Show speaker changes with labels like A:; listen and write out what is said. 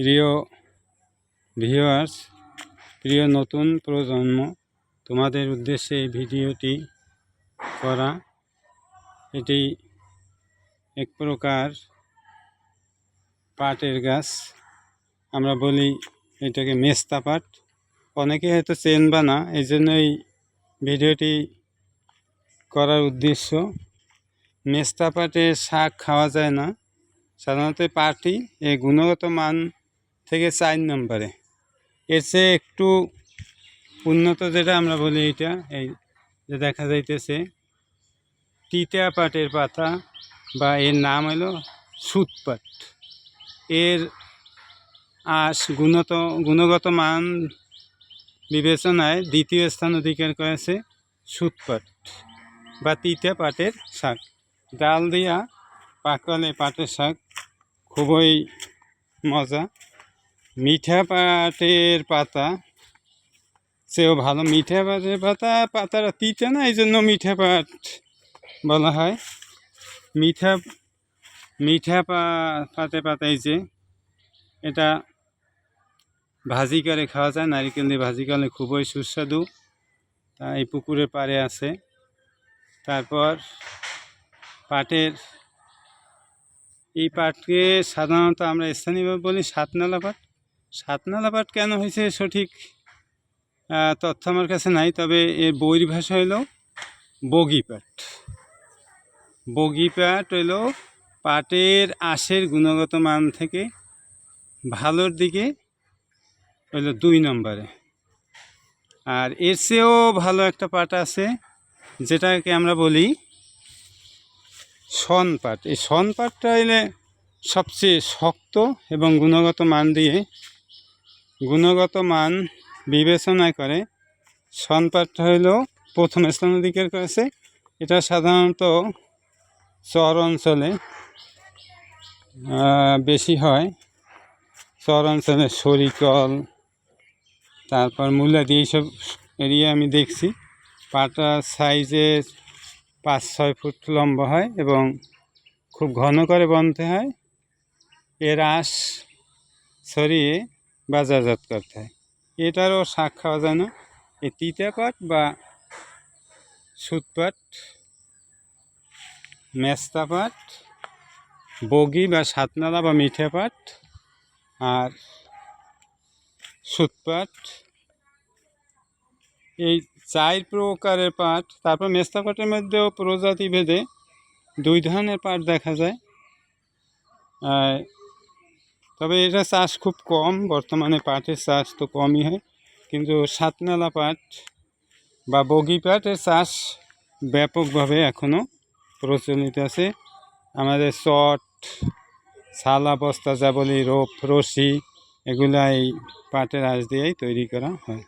A: প্রিয় ভিউয়ার্স প্রিয় নতুন প্রজন্ম, তোমাদের উদ্দেশ্যে এই ভিডিওটি করা। এটি এক প্রকার পাটের গাছ। আমরা বলি এটাকে মেস্তা পাট। অনেকে হয়তো চেনবা না এই জন্যই ভিডিওটি করার উদ্দেশ্য। মেস্তা পাটের শাক খাওয়া যায় না। সাধারণত পাটই এই গুণগত মান থেকে চার নম্বরে। এর চেয়ে একটু উন্নত যেটা আমরা বলি এটা এই যে দেখা যাইতেছে টিটা পাটের পাতা বা এর নাম হলো সুতপাট। এর আস গুণত, গুণগত মান বিবেচনায় দ্বিতীয় স্থান অধিকার করেছে সুতপাট বা তিতা পাটের শাক। ডাল দিয়া পাকলে পাটের শাক খুবই মজা। মিঠা পাটের পাতা। সেও ভালো মিঠা পাটের পাতা পাতাটা তিতে না এই জন্য মিঠা পাট বলা হয়। মিঠা মিঠা পাতে পাতাই যে, এটা ভাজি করে খাওয়া যায়, নারিকেল দিয়ে ভাজি করলে খুবই সুস্বাদু। তা এই পুকুরের পাড়ে আছে। তারপর পাটের, এই পাটকে সাধারণত আমরা স্থানীয়ভাবে বলি সাতনালা পাট। সাতনালা পাট কেন হয়েছে সঠিক তথ্য আমার কাছে নাই, তবে এর বইয়ের ভাষা হলো বগি পাট বগি পাট হলো পাটের আঁশের গুণগত মান থেকে ভালোর দিকে হলো দুই নম্বরে। আর এর চেয়েও ভালো একটা পাট আছে, যেটাকে আমরা বলি শন পাট এই শন পাটটা হইলে সবচেয়ে শক্ত এবং গুণগত মান দিয়ে গুণগত মান বিবেচনা করে পাটটা হইল প্রথম স্থান অধিকার করেছে। এটা সাধারণত চর অঞ্চলে বেশি হয়। চর অঞ্চলে সরিকল তারপর মুলাদি এইসব এরিয়া আমি দেখছি। পাটা সাইজে পাঁচ, ছয় ফুট লম্বা হয় এবং খুব ঘন করে বনতে হয়। এর আঁশ ছড়িয়ে বাজারজাত করতে হয়। এটারও শাক খাওয়া যায় না। এই তিতা পাট বা সুতপাট মেস্তা পাট, বগি বা সাতনালা বা মিঠা পাট আর সুতপাট এই চার প্রকারের পাট। তারপর মেস্তা পাটের মধ্যেও প্রজাতি ভেদে দুই ধরনের পাট দেখা যায়। তবে এটা চাষ খুব কম, বর্তমানে পাটের চাষ তো কমই হয়। কিন্তু সাতনালা পাট বা বগি পাটের চাষ ব্যাপকভাবে এখনও প্রচলিত আছে। আমাদের চট, ছালা বস্তা যা বলি, রোপ, রশি, এগুলাই পাটের আঁশ দিয়েই তৈরি করা হয়।